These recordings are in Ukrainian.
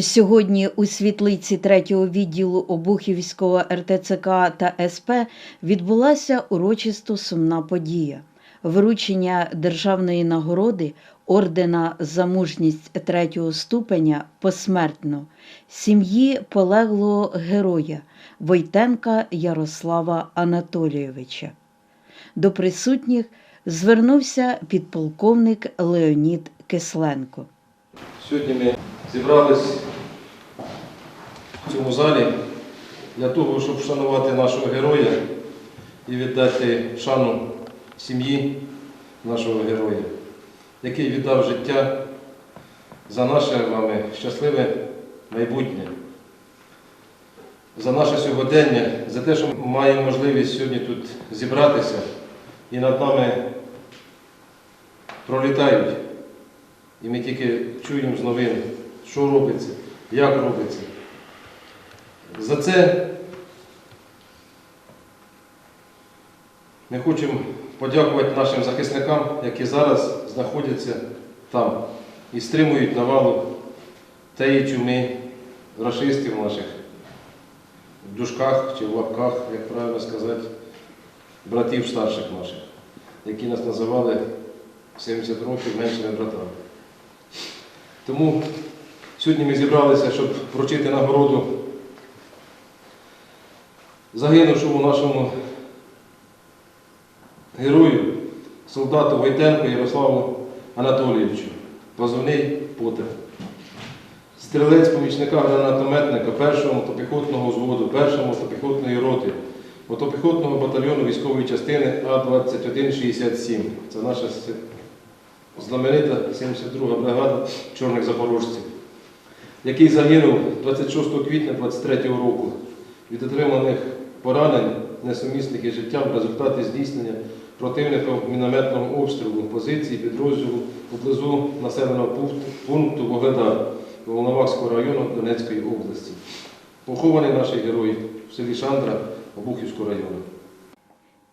Сьогодні у світлиці третього відділу Обухівського РТЦК та СП відбулася урочисто сумна подія. Вручення державної нагороди ордена за мужність третього ступеня посмертно сім'ї полеглого героя Войтенка Ярослава Анатолійовича. До присутніх звернувся підполковник Леонід Кисленко. Сьогодні ми зібрались в цьому залі для того, щоб вшанувати нашого героя і віддати шану сім'ї нашого героя, який віддав життя за наше вами щасливе майбутнє, за наше сьогодення, за те, що ми маємо можливість сьогодні тут зібратися і над нами пролітають. І ми тільки чуємо з новин, що робиться, як робиться. За це ми хочемо подякувати нашим захисникам, які зараз знаходяться там і стримують навалу тієї чуми рашистів наших в дужках чи в лапках, як правильно сказати, братів старших наших, які нас називали 70 років меншими братами. Тому сьогодні ми зібралися, щоб вручити нагороду загинувшому нашому герою, солдату Войтенку Ярославу Анатолійовичу, позивний Потер. Стрілець помічника гранатометника 1-го мотопіхотного взводу, 1-го мотопіхотної роти, мотопіхотного батальйону військової частини А-2167. Це наша знаменита 72-га бригада Чорних Запорожців, який загинув 26 квітня 23 року від отриманих поранень, несумісних із життям в результаті здійснення противником мінометного обстрілу позиції підрозділу поблизу населеного пункту- Вугледар Волновахського району Донецької області. Похований наш герой в селі Шандра Обухівського району.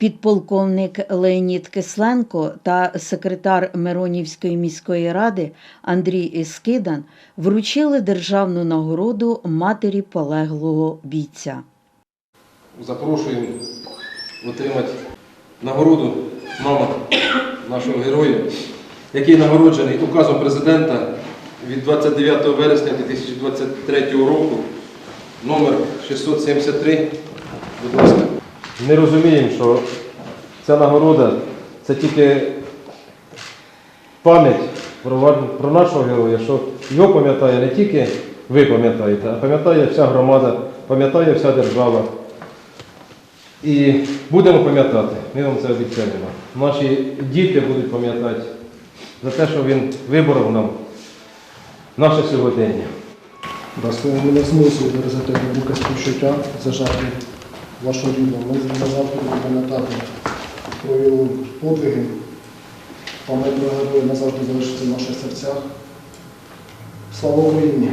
Підполковник Леонід Кисленко та секретар Миронівської міської ради Андрій Іскидан вручили державну нагороду матері полеглого бійця. Запрошуємо отримати нагороду мама нашого героя, який нагороджений указом президента від 29 вересня 2023 року, номер 673. Будь ласка. Ми розуміємо, що ця нагорода це тільки пам'ять про, про нашого героя, що його пам'ятає не тільки ви пам'ятаєте, а пам'ятає вся громада, пам'ятає вся держава. І будемо пам'ятати, ми вам це обіцяємо. Наші діти будуть пам'ятати за те, що він виборов нам наше сьогодення. Змусили виразити глибоке співчуття за жертву вашого рідного. Ми за жертву пам'ятати про подвиги. Пам'ять про героя назавжди залишиться в наших серцях. Слава Україні!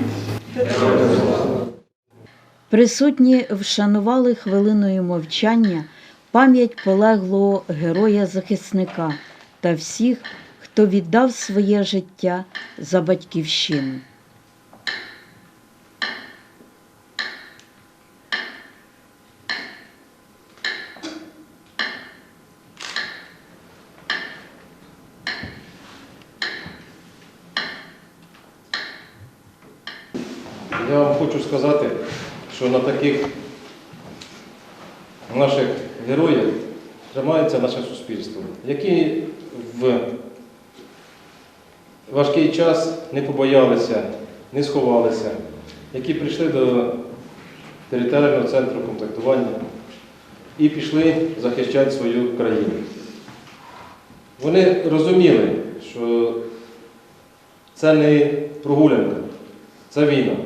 Присутні вшанували хвилиною мовчання пам'ять полеглого героя-захисника та всіх, хто віддав своє життя за батьківщину. Я вам хочу сказати, що на таких наших героях тримається наше суспільство, які в важкий час не побоялися, не сховалися, які прийшли до територіального центру комплектування і пішли захищати свою країну. Вони розуміли, що це не прогулянка, це війна.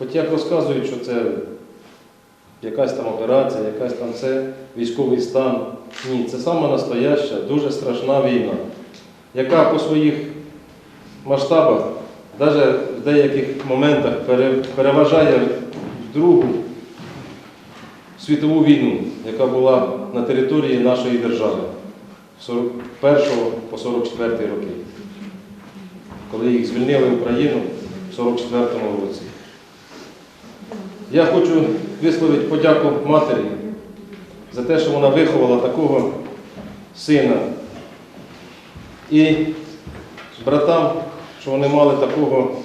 Хоч як розказують, що це якась там операція, якась там це військовий стан. Ні, це сама настояща, дуже страшна війна, яка по своїх масштабах, навіть в деяких моментах переважає Другу світову війну, яка була на території нашої держави з 41 по 44 роки. Коли їх звільнили Україну в 44 році. Я хочу висловити подяку матері за те, що вона виховала такого сина. І братам, що вони мали такого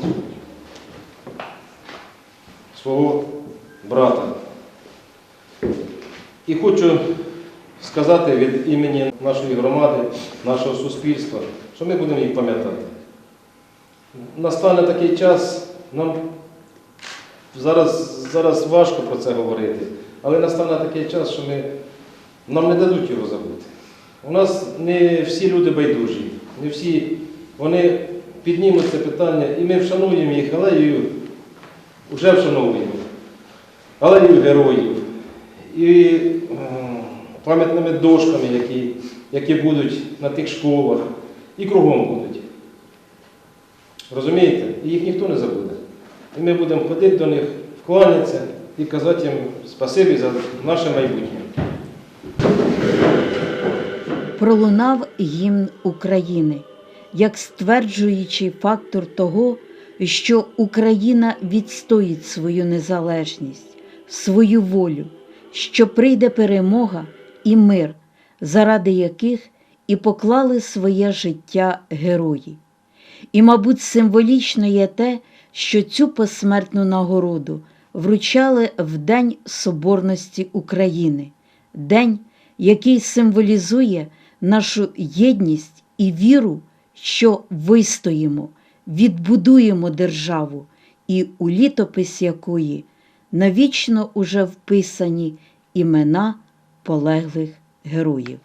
свого брата. І хочу сказати від імені нашої громади, нашого суспільства, що ми будемо їх пам'ятати. Настане такий час, нам зараз, зараз важко про це говорити, але настане такий час, що ми, нам не дадуть його забути. У нас не всі люди байдужі, не всі вони піднімуть це питання, і ми вшануємо їх алеєю, вже вшановуємо, алеєю героїв і пам'ятними дошками, які, які будуть на тих школах, і кругом будуть. Розумієте? І їх ніхто не забуде. І ми будемо ходити до них, вклонятися і казати їм спасибі за наше майбутнє. пролунав гімн України, як стверджуючий фактор того, що Україна відстоїть свою незалежність, свою волю, що прийде перемога і мир, заради яких і поклали своє життя герої. І, мабуть, символічно є те, що цю посмертну нагороду вручали в День Соборності України, день, який символізує нашу єдність і віру, що вистоїмо, відбудуємо державу, і у літопис якої навічно уже вписані імена полеглих героїв.